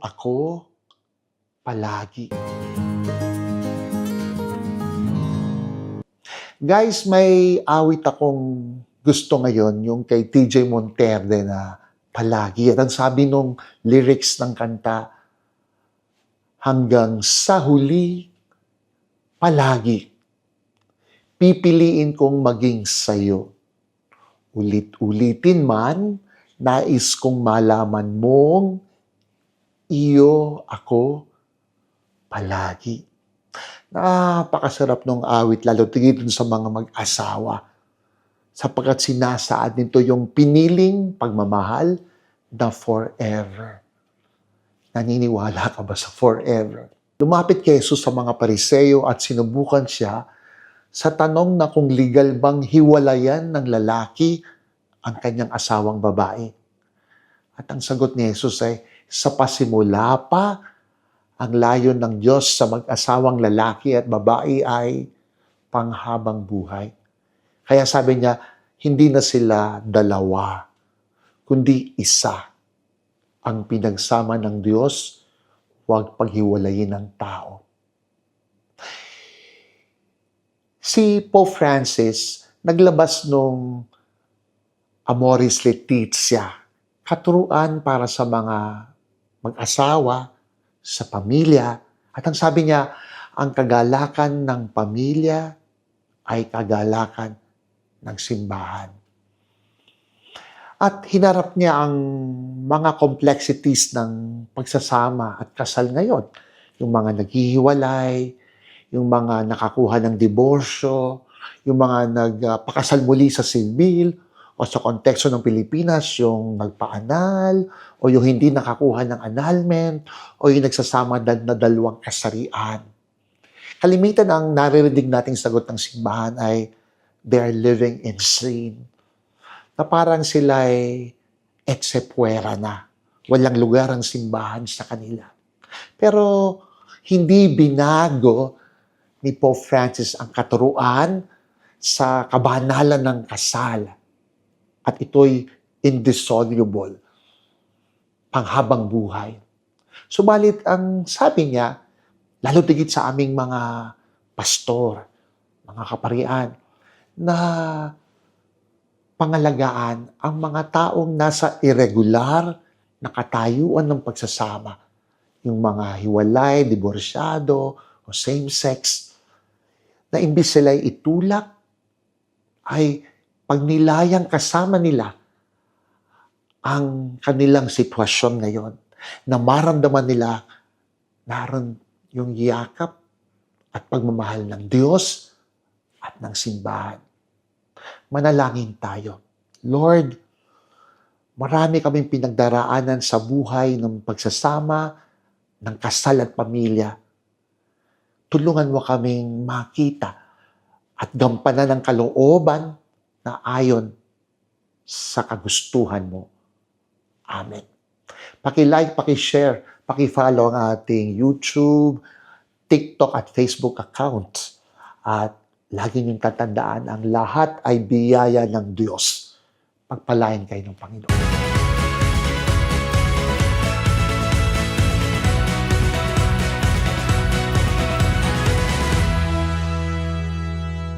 ako palagi. Guys, may awit akong gusto ngayon, yung kay TJ Monterde na palagi. At ang sabi nung lyrics ng kanta, hanggang sa huli, palagi. Pipiliin kong maging sayo. Ulit-ulitin man, nais kong malaman mong iyo ako palagi. Napakasarap ng awit, lalo tigit sa mga mag-asawa. Sapagkat sinasaad nito yung piniling pagmamahal na forever. Naniniwala ka ba sa forever? Lumapit kay Jesus sa mga pariseyo at sinubukan siya sa tanong na kung legal bang hiwalayan ng lalaki ang kanyang asawang babae. At ang sagot ni Jesus ay, sa pasimula pa, ang layon ng Diyos sa mag-asawang lalaki at babae ay panghabang buhay. Kaya sabi niya, hindi na sila dalawa, kundi isa. Ang pinagsama ng Diyos, huwag paghiwalayin ng tao. Si Pope Francis, naglabas nung Amoris Laetitia, katuruan para sa mga mag-asawa, sa pamilya. At ang sabi niya, ang kagalakan ng pamilya ay kagalakan ng simbahan. At hinarap niya ang mga complexities ng pagsasama at kasal ngayon. Yung mga naghihiwalay, yung mga nakakuha ng diborsyo, yung mga nagpakasal muli sa sibil, o sa konteksto ng Pilipinas, yung nagpaanal, o yung hindi nakakuha ng annulment, o yung nagsasama na, dalawang kasarian. Kalimitan ang naririnig nating sagot ng simbahan ay they're living in sin. Na parang sila ay etsepuera na. Walang lugar ang simbahan sa kanila. Pero hindi binago ni Pope Francis ang katuruan sa kabanalan ng kasal at ito'y indissoluble, panghabang buhay. Subalit ang sabi niya, lalo tigit sa aming mga pastor, mga kaparian, na pangalagaan ang mga taong nasa irregular na katayuan ng pagsasama. Yung mga hiwalay, diborsyado, o same-sex, na imbis sila'y itulak, ay pag nilayang kasama nila ang kanilang sitwasyon ngayon, na maramdaman nila naroon yung yakap at pagmamahal ng Diyos at ng simbahan. Manalangin tayo. Lord, marami kaming pinagdaraanan sa buhay ng pagsasama, ng kasal at pamilya. Tulungan mo kaming makita at gampanan ng kalooban na ayon sa kagustuhan mo. Amen. Paki-like, paki-share, paki-follow ang ating YouTube, TikTok at Facebook account. At lagi niyong tatandaan, ang lahat ay biyaya ng Diyos. Pagpalain kayo ng Panginoon.